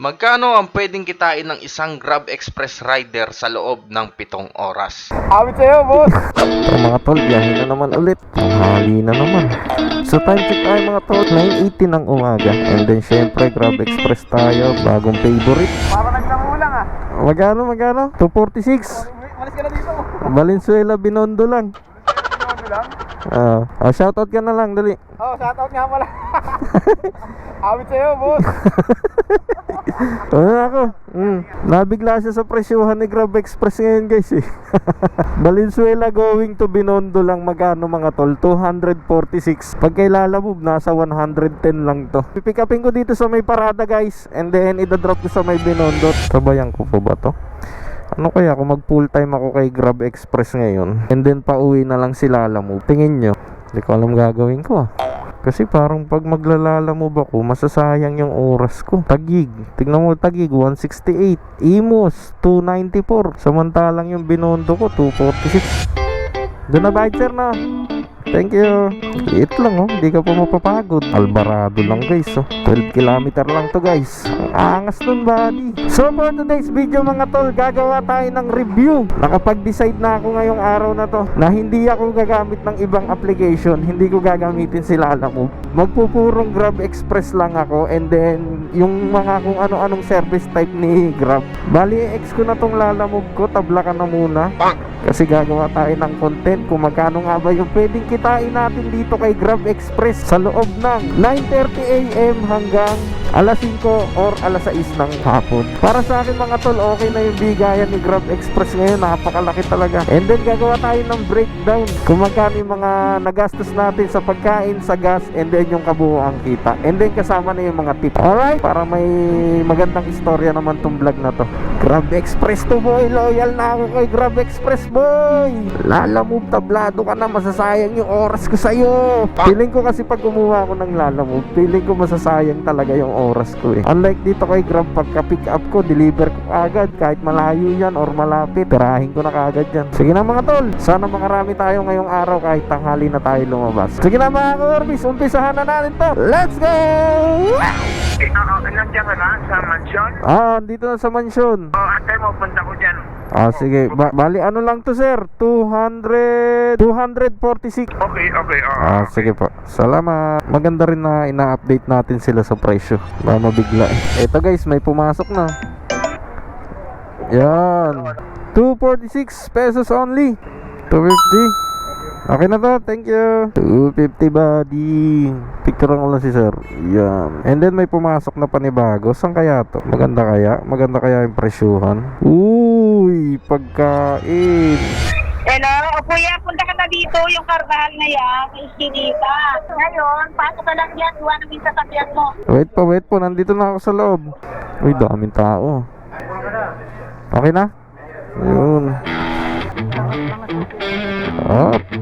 Magkano ang pwedeng kitain ng isang Grab Express rider sa loob ng pitong oras? Awit sa'yo, boss. So mga tol, biyahe na naman ulit. Tanghali na naman. So time check tayo mga tol, 9.18 ng umaga. And then syempre, Grab Express tayo, bagong favorite. Para nagnamulang ah. Magano, magano? 246. Malis ka na dito. Valenzuela, Binondo lang. Ano lang? Ah, ah, shoutout ka na lang, dali. Oh, shoutout nga pala. Awit sa'yo, boss. Ano ako? Mm. Nabigla siya sa presyuhan ni Grab Express ngayon guys eh. Valenzuela going to Binondo lang magkano mga tol? 246. Pag kay Lalamove, nasa 110 lang to. Pipick upin ko dito sa may parada guys. And then idadrop ko sa may Binondo. Sabayan ko po ba to? Ano kaya kung mag full time ako kay Grab Express ngayon and then pauwi na lang si Lalamove. Tingin nyo. Hindi ko alam gagawin ko ah. Kasi parang pag maglalala mo ba ko, masasayang yung oras ko. Tagig. Tignan mo tagig, 168. Imos, 294. Samantalang yung binondo ko, 246. Doon na bayad sir na. Thank you. Liit lang oh, hindi ka pa mapapagod. Alvarado lang guys oh. 12 kilometer lang to guys. Ang angas nun buddy. So for today's video mga tol, gagawa tayo ng review. Nakapag-decide na ako ngayong araw na to na hindi ako gagamit ng ibang application. Hindi ko gagamitin si Lalamove. Magpupurong Grab Express lang ako and then yung mga kung ano-anong service type ni Grab. Bali, ex ko na tong Lalamove ko, tabla ka na muna. Kasi gagawa tayo ng content kung magkano nga ba yung pwedeng kitain natin dito kay Grab Express sa loob ng 9.30am hanggang alas 5 or alas 6 ng hapon. Para sa akin mga tol, okay na yung bigayan ni Grab Express ngayon. Napakalaki talaga. And then gagawa tayo ng breakdown kung magkano yung mga nagastos natin sa pagkain, sa gas, and then yung kabuuang kita. And then kasama na yung mga tip. Alright? Para may magandang istorya naman tong vlog na to. Grab Express to boy. Loyal na ako kay Grab Express boy. Lalamove tablado ka na. Masasayang yung oras ko sa'yo. Feeling ko kasi pag kumuha ako ng Lalamove, feeling ko masasayang talaga yung oras ko eh. Unlike dito kay Grab, pagka pick up ko, deliver ko agad. Kahit malayo yan or malapit, tirahin ko na kaagad yan. Sige na mga tol. Sana makarami tayo ngayong araw kahit tanghali na tayo lumabas. Sige na mga ka-Orbis, umpisahan na natin to. Let's go! Eh, oo, nandiyan ka na sa mansion? Ah, dito na sa mansyon. O, ate mo, punta ko dyan. Ah, sige. Ba- bali, ano lang to, sir? 200... 246. Okay, okay, oo. Ah, sige po. Salamat. Maganda rin na ina-update natin sila sa presyo. Baka mabigla eh. Eto guys, may pumasok na. Yan. 246 pesos only. 250. Okay na to, thank you. 250 buddy. Picture ko lang si sir. Yan. And then may pumasok na panibago. Saan kaya to? Maganda kaya? Maganda kaya yung presyuhan? Uy, pagkain. Hello, o kuya, punta ka na dito, yung karnal na yan, iskinita. Ngayon, pasok ka lang yan, iwan namin sa tabihan mo. Wait pa, wait po. Nandito na ako sa loob. Uy, daming tao. Okay na? Ayun. Up.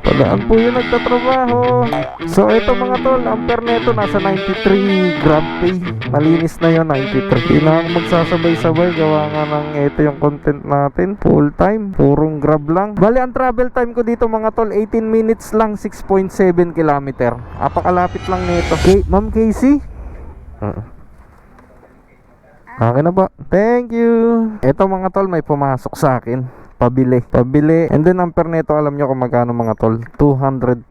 Padaan po yung nagtatrabaho. So, ito mga tol, ampere neto nasa 93 gram pay. Malinis na yun, 93. Hindi na ako magsasabay-sabay. Gawa nga ng ito yung content natin. Full time. Purong grab lang. Bali, ang travel time ko dito mga tol, 18 minutes lang, 6.7 kilometer. Apakalapit lang nito. Okay, Ma'am Casey? Uh. Akin na ba? Thank you. Ito mga tol, may pumasok sa akin. Pabili. Pabili. And then ang perneto, alam nyo kung magkano mga tol? 242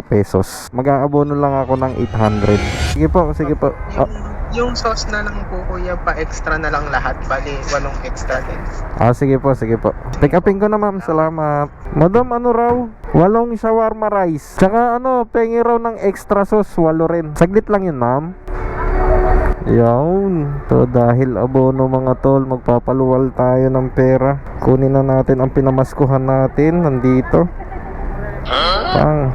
pesos. Mag-aabono lang ako ng 800. Sige po, sige po. Ah, Yung sauce na lang po kuya, pa-extra na lang lahat. Bali, walong extra din. ah, sige po, sige po. Pick upin ko na ma'am, salamat. Madam, ano raw? Walong shawarma rice. Tsaka ano, pengi raw ng extra sauce, walo rin. Saglit lang yun ma'am. Yawn. So dahil abono mga tol, magpapaluwal tayo ng pera. Kunin na natin ang pinamaskuhan natin nandito. Pang.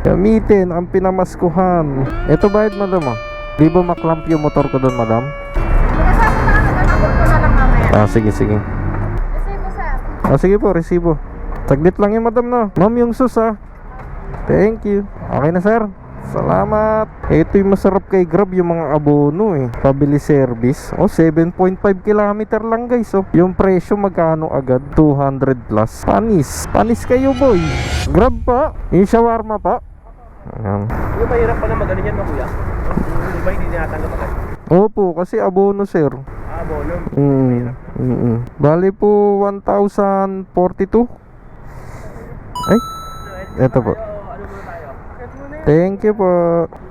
Gamitin ang pinamaskuhan. Ito bayad madam ah. Di ba maklamp yung motor ko doon madam? Ah sige sige. Ah sige po, resibo. Saglit lang yung madam no. Ma'am yung sus ah. Thank you. Okay na sir. Salamat. Ito yung masarap kay Grab yung mga abono eh. Pabili service. Oh, 7.5 kilometer lang guys. Oh. Yung presyo magkano agad? 200 plus. Panis. Panis kayo boy. Grab pa. Yung shawarma pa. Ayan. Yung mahirap pa na magaling yan, kuya? Di ba hindi natanggap agad? Opo, kasi abono sir. Ah, bono. Mm. Mm. Bali po 1,042. Ay. Ito po. Thank you po.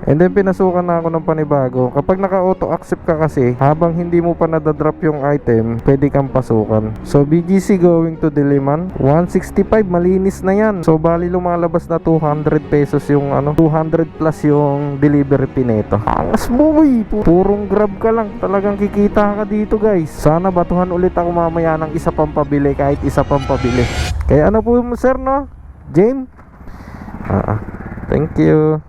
And then pinasukan na ako ng panibago. Kapag naka-auto accept ka kasi, habang hindi mo pa nadadrop yung item, pwede kang pasukan. So BGC going to Diliman, 165 malinis na yan. So bali lumalabas na 200 pesos yung ano, 200 plus yung delivery fee nito. Angas boy, pu- purong grab ka lang. Talagang kikita ka dito guys. Sana batuhan ulit ako mamaya ng isa pang pabili kahit isa pang pabili. Kaya ano po sir no? Jane? Ah, ah. Thank you.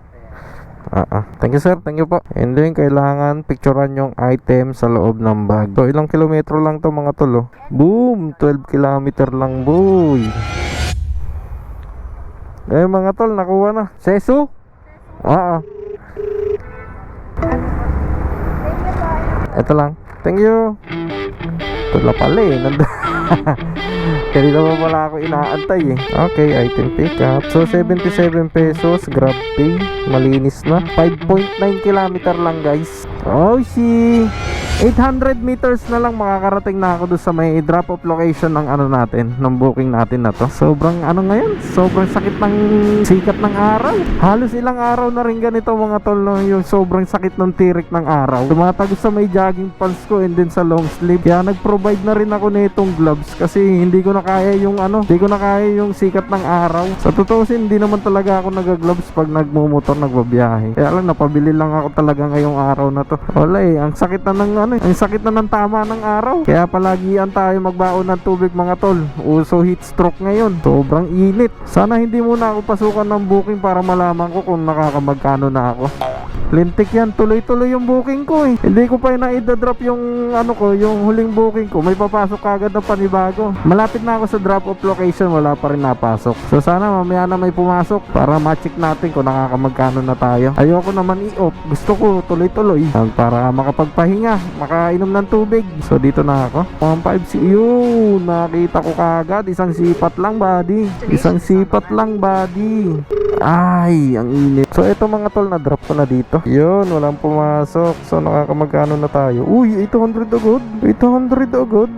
Ah, ah. Thank you sir, thank you po. And then kailangan picturean yung item sa loob ng bag. So ilang kilometro lang to mga tol oh. Boom, 12 kilometer lang boy. Eh mga tol, nakuha na. Seso? Ah, ah. Ito lang. Thank you. Ito lang pala eh. Kanina pa pala ako inaantay eh. Okay, item pickup. So, 77 pesos. Grab pay. Malinis na. 5.9 kilometer lang guys. Oh, si 800 meters na lang makakarating na ako doon sa may drop off location ng ano natin, ng booking natin na to. Sobrang ano ngayon, sobrang sakit ng sikat ng araw. Halos ilang araw na rin ganito mga tol, no? yung sobrang sakit ng tirik ng araw. Tumatagos sa may jogging pants ko and then sa long sleeve. Kaya nag-provide na rin ako nitong gloves kasi hindi ko na kaya yung ano, hindi ko na kaya yung sikat ng araw. Sa totoo sin, hindi naman talaga ako nag-gloves pag nagmumotor, nagbabiyahe. Kaya lang, napabili lang ako talaga ngayong araw na to. Wala eh, ang sakit na ng ano, eh, ang sakit na ng tama ng araw. Kaya palagian tayo magbaon ng tubig mga tol. Uso heat stroke ngayon. Sobrang init. Sana hindi muna ako pasukan ng booking para malaman ko kung nakakamagkano na ako. Lintik yan, tuloy-tuloy yung booking ko eh. Hindi ko pa na drop yung ano ko, yung huling booking ko. May papasok agad na panibago. Malapit na ako sa drop off location, wala pa rin napasok. So sana mamaya na may pumasok para ma-check natin kung nakakamagkano na tayo. Ayoko naman i-off. Gusto ko tuloy-tuloy para makapagpahinga, makainom ng tubig. So dito na ako. 1.5 si yun, nakita ko kagad. Isang sipat lang, buddy. Isang sipat lang, buddy. Ay, ang init. So ito mga tol, na-drop ko na dito. Yun, walang pumasok. So nakakamagkano na tayo. Uy, 800 agad. 800 agad.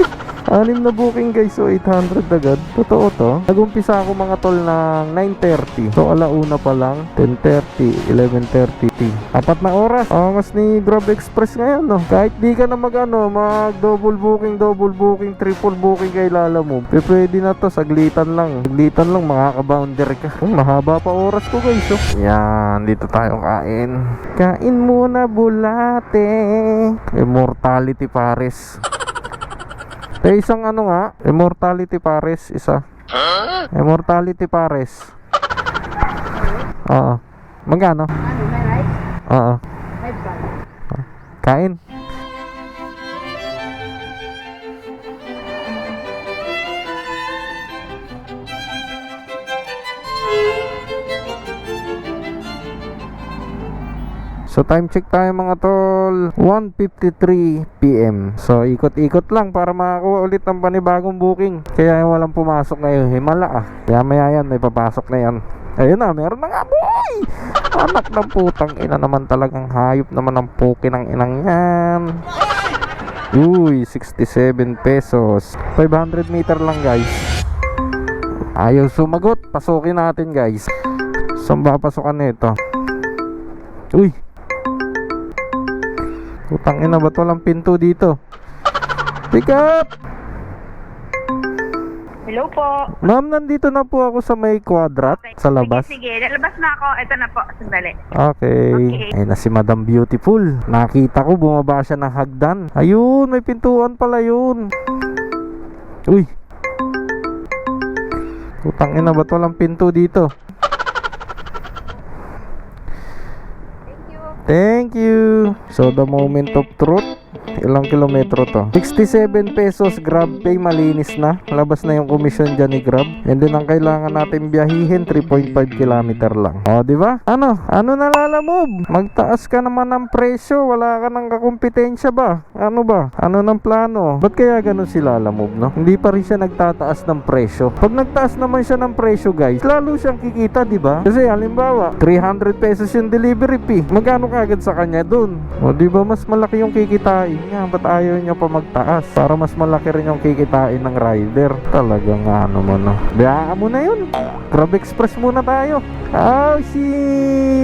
Anim na booking guys, so 800 agad. Totoo to. Nagumpisa ako mga tol ng 9.30. So alauna pa lang. 10.30, 11.30. Apat na oras. Angas ni Grab Express ngayon, no? Kahit di ka na mag ano, mag double booking, double booking, triple booking kay Lala. P- Pwede na to, saglitan lang. Saglitan lang, makaka-boundary ka. Oh, mahaba pa oras ko guys, oh. Yan, dito tayo kain. Kain muna bulate. Immortality Paris. Eh, isang ano nga, Immortality Pares, isa. Immortality Pares. Oo. Magkano? Oo. Kain. So time check tayo mga tol. 1.53 PM So ikot-ikot lang para makakuha ulit ng panibagong booking. Kaya walang pumasok ngayon. Himala ah. Kaya maya yan may papasok na yan. Ayun na meron na nga boy! Anak ng putang ina naman talagang hayop naman ng puki ng inang yan. Uy 67 pesos. 500 meter lang guys. Ayaw sumagot. Pasukin natin guys. Saan ba pasukan nito? Uy Putang ina ba't walang pinto dito? Pick up! Hello po. Ma'am, nandito na po ako sa may quadrat sa labas. Sige, sige. Lalabas na ako. Ito na po. Sandali. Okay. Okay. Ayun na si Madam Beautiful. Nakita ko bumaba siya ng hagdan. Ayun, may pintuan pala yun. Uy. Putang ina ba't walang pinto dito? Thank you. So the moment of truth. Ilang kilometro to? 67 pesos Grab pay malinis na. Labas na yung commission dyan ni Grab. And then ang kailangan natin biyahihin 3.5 kilometer lang. O, di ba? Ano? Ano nalalamove? Magtaas ka naman ng presyo. Wala ka ng kakumpetensya ba? Ano ba? Ano ng plano? Ba't kaya ganun si Lalamove, no? Hindi pa rin siya nagtataas ng presyo. Pag nagtaas naman siya ng presyo, guys, lalo siyang kikita, di ba? Kasi halimbawa, 300 pesos yung delivery fee. Magkano kagad sa kanya dun? O, di ba mas malaki yung kikitain niya? Ba't ayaw niya pa magtaas? Para mas malaki rin yung kikitain ng rider. Talagang ano mo, no? Biyaan mo na yun. Grab Express muna tayo. Oh, si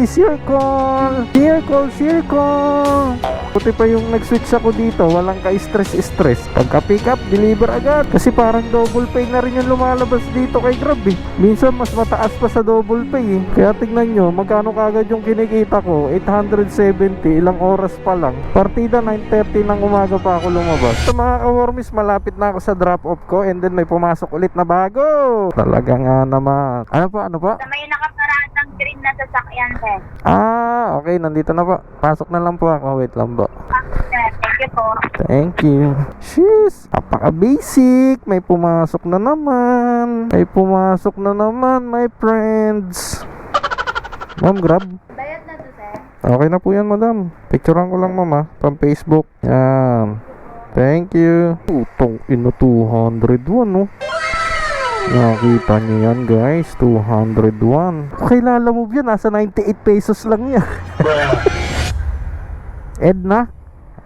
Circle! Circle, Circle! Buti pa yung nag-switch ako dito, walang ka-stress-stress. Pagka pick up, deliver agad. Kasi parang double pay na rin yung lumalabas dito kay Grab eh. Minsan mas mataas pa sa double pay eh. Kaya tignan nyo, magkano kagad yung kinikita ko? 870, ilang oras pa lang. Partida 9.30 ng umaga pa ako lumabas. Sa mga ka-warmies, malapit na ako sa drop-off ko and then may pumasok ulit na bago. Talaga nga naman. Ano pa, ano pa? Sa may nakaparadang green na sasakyan, sir. Ah, okay, nandito na po. Pasok na lang po ako. Wait lang po. Ah, sir, thank you po. Thank you. Sheesh, napaka-basic. May pumasok na naman. May pumasok na naman, my friends. Ma'am, grab. Sir. Okay na po yan, madam. Picturean ko lang, mama. From Facebook. Yan. Thank you. Putong ino 201, no? Nakita niyo yan, guys. 201. Kilala mo yan. Nasa 98 pesos lang yan. Edna.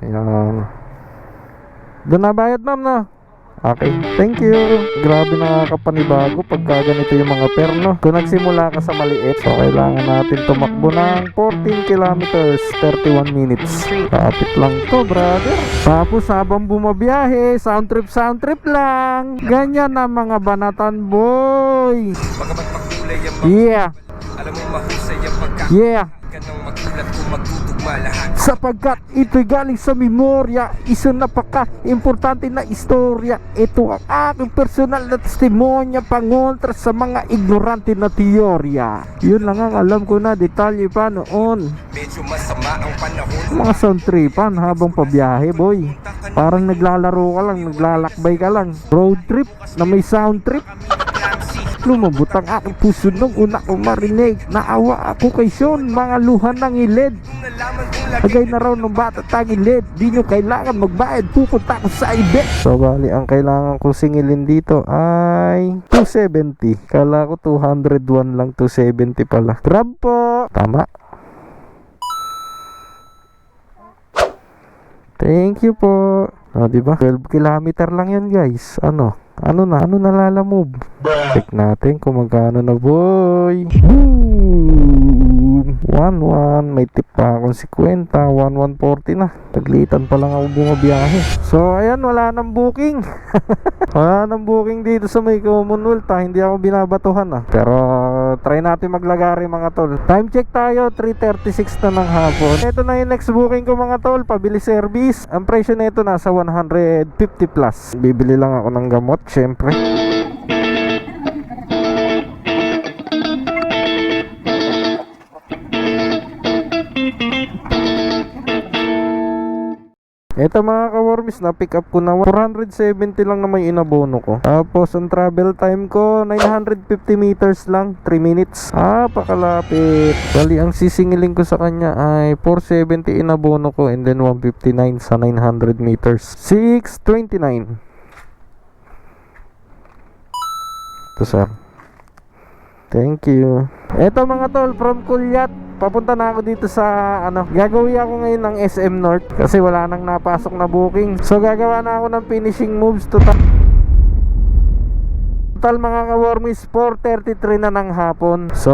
Ayan. Doon na bayad, ma'am, na. Okay, thank you. Grabe nakakapanibago pagka ganito yung mga perno. Kung nagsimula ka sa maliit, so kailangan natin tumakbo ng 14 kilometers, 31 minutes. Kapit lang to, brother. Tapos habang bumabiyahe, sound trip, sound trip lang. Ganyan na mga banatan, boy. Yeah, Alam mo mahusay ang pagka yeah. Ka nang magulat kung magtutugma lahat. Sapagkat ito'y galing sa memorya isang napaka-importante na istorya. Ito ang aking personal na testimonya pangontra sa mga ignorante na teorya. Yun lang ang alam ko na detalye pa noon. Medyo masama ang panahon. Mga sound tripan habang pabiyahe boy. Parang naglalaro ka lang naglalakbay ka lang. Road trip na may sound trip lumabot ang aking puso nung una ko marinig. Naawa ako kay Sean mga luhan ng ilid. Kong Lagay na raw ng bata tagilid Di nyo kailangan magbayad Pupunta ko sa ibe. So bali ang kailangan kong singilin dito ay 270 Kala ko 201 lang 270 pala. Grab po! Tama. Thank you po. O diba 12 kilometer lang yan guys. Ano ano na? Ano nalalamove? Check natin kung magkano na boy. Boom! 1-1. May tip pa akong 50. 1-140 na. Taglitan pa lang ako bumabiyahe. So, ayan. Wala nang booking. wala nang booking dito sa may Commonwealth ha. Hindi ako binabatuhan ha. Pero, try natin maglagari mga tol. Time check tayo. 3.36 na ng hapon. Ito na yung next booking ko mga tol. Pabili service. Ang presyo nito nasa 150 plus. Bibili lang ako ng gamot. Syempre. Ito mga kawormis, na pick up ko na 470 lang naman yung inabono ko. Tapos ang travel time ko 950 meters lang, 3 minutes. Ah, pakalapit. Bali ang sisingiling ko sa kanya ay 470 inabono ko and then 159 sa 900 meters. 629. Ito sir. Thank you. Eto mga tol, from Kulyat, papunta na ako dito sa ano, gagawin ako ngayon ng SM North kasi wala nang napasok na booking. So gagawa na ako ng finishing moves to Total mga ka-warmies, 4.33 na ng hapon. So,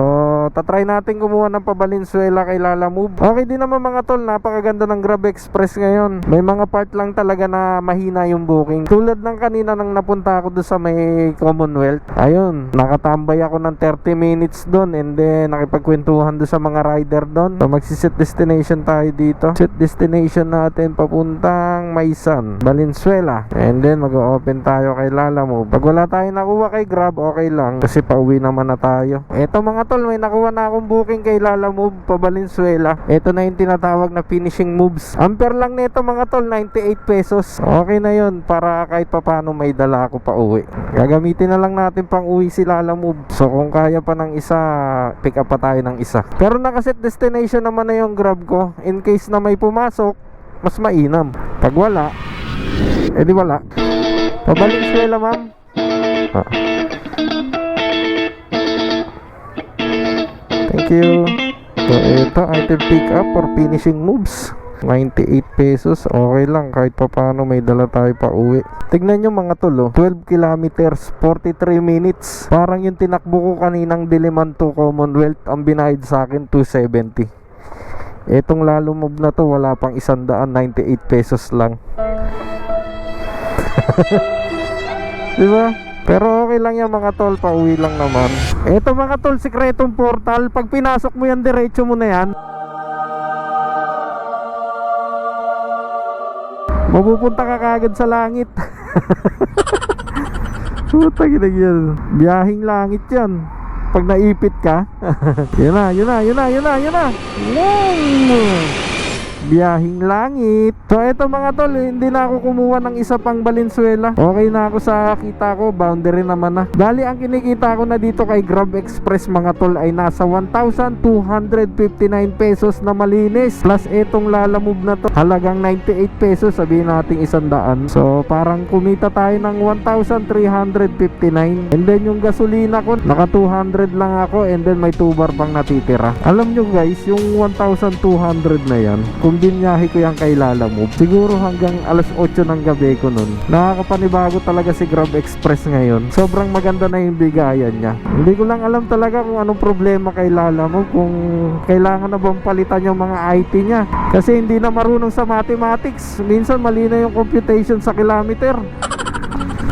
tatry natin kumuha ng pabalinsuela kay Lala Move. Okay din naman mga tol, napakaganda ng Grab Express ngayon. May mga part lang talaga na mahina yung booking. Tulad ng kanina nang napunta ako doon sa may Commonwealth. Ayun, nakatambay ako ng 30 minutes doon and then nakipagkwentuhan doon sa mga rider doon. So, magsiset destination tayo dito. Set destination natin papuntang Maisan, Valenzuela. And then mag-open tayo kay Lala Move. Pag wala tayo nakuha kay kay Grab, okay lang. Kasi pauwi naman na tayo. Eto mga tol, may nakuha na akong booking kay Lala Move pa Valenzuela. Ito na yung tinatawag na finishing moves. Ampere lang nito mga tol, 98 pesos. Okay na yun para kahit papano may dala ako pa uwi. Gagamitin na lang natin pang uwi si Lala Move. So kung kaya pa ng isa, pick up pa tayo ng isa. Pero nakaset destination naman na yung Grab ko. In case na may pumasok, mas mainam. Pag wala, eh di wala. Pabalik sila ma'am. Thank you. So, ito, item pick up or finishing moves. 98 pesos, okay lang kahit pa paano may dala tayo pa uwi. Tignan nyo mga tol, oh. 12 kilometers, 43 minutes. Parang yung tinakbo ko kaninang Diliman to Commonwealth, ang binayad sa akin 270. Etong lalo move na to, wala pang 198 pesos lang. Di ba? Pero okay lang yan mga tol, pauwi lang naman. Eto mga tol, sikretong portal. Pag pinasok mo yan, diretso mo na yan. Mapupunta ka kagad sa langit. Puta ginagyan. Biyahing langit yan. Pag naipit ka. yun na, yun na, yun na, yun na, yun na. Wow! Biyahing langit. So eto mga tol, hindi na ako kumuha ng isa pang Valenzuela. Okay na ako sa kita ko, boundary naman na. Bali ang kinikita ko na dito kay Grab Express mga tol ay nasa 1,259 pesos na malinis. Plus etong Lala Move na to, halagang 98 pesos, sabihin natin isang daan. So parang kumita tayo ng 1,359. And then yung gasolina ko, naka 200 lang ako and then may 2 bar pang natitira. Alam nyo guys, yung 1,200 na yan, binyahe ko yung kay Lala Move, siguro hanggang alas 8 ng gabi ko nun. Nakakapanibago talaga si Grab Express ngayon. Sobrang maganda na yung bigayan niya. Hindi ko lang alam talaga kung anong problema kay Lala Move, kung kailangan na bang palitan yung mga IT niya. Kasi hindi na marunong sa mathematics. Minsan mali na yung computation sa kilometer.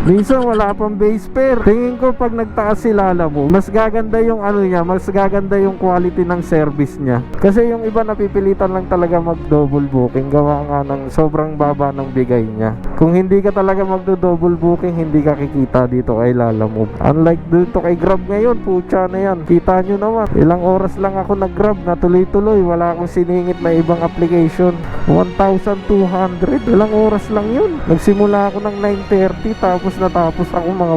Minsan wala pang base fare. Tingin ko pag nagtaas si Lala mo, mas gaganda yung ano niya, mas gaganda yung quality ng service niya. Kasi yung iba napipilitan lang talaga mag double booking gawa nga ng sobrang baba ng bigay niya. Kung hindi ka talaga magdo double booking, hindi ka kikita dito kay Lala mo. Unlike dito kay Grab ngayon, putya na yan. Kita nyo naman, ilang oras lang ako nag-grab na tuloy-tuloy. Wala akong siningit na ibang application. 1,200. Ilang oras lang yun. Nagsimula ako ng 9.30 tapos natapos ako mga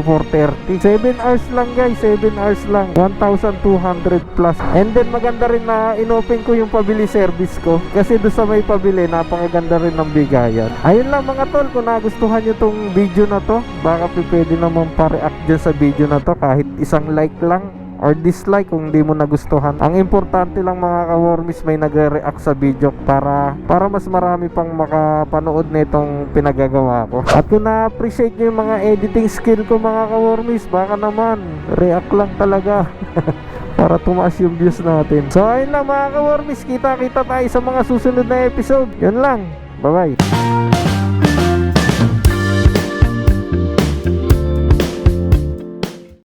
4.30. 7 hours lang guys, 7 hours lang. 1,200 plus. And then maganda rin na inopen ko yung pabili service ko. Kasi doon sa may pabili, napakaganda rin ng bigayan. Ayun lang mga tol, kung nagustuhan nyo tong video na to, baka pwede naman pa-react dyan sa video na to kahit isang like lang or dislike kung hindi mo nagustuhan. Ang importante lang mga ka-wormies may nagre-react sa video para para mas marami pang makapanood nitong pinagagawa ko. At kung na-appreciate nyo yung mga editing skill ko mga ka-wormies, baka naman react lang talaga. para tumaas yung views natin. So ayun lang mga ka-wormies, kita-kita tayo sa mga susunod na episode. Yun lang. Bye-bye.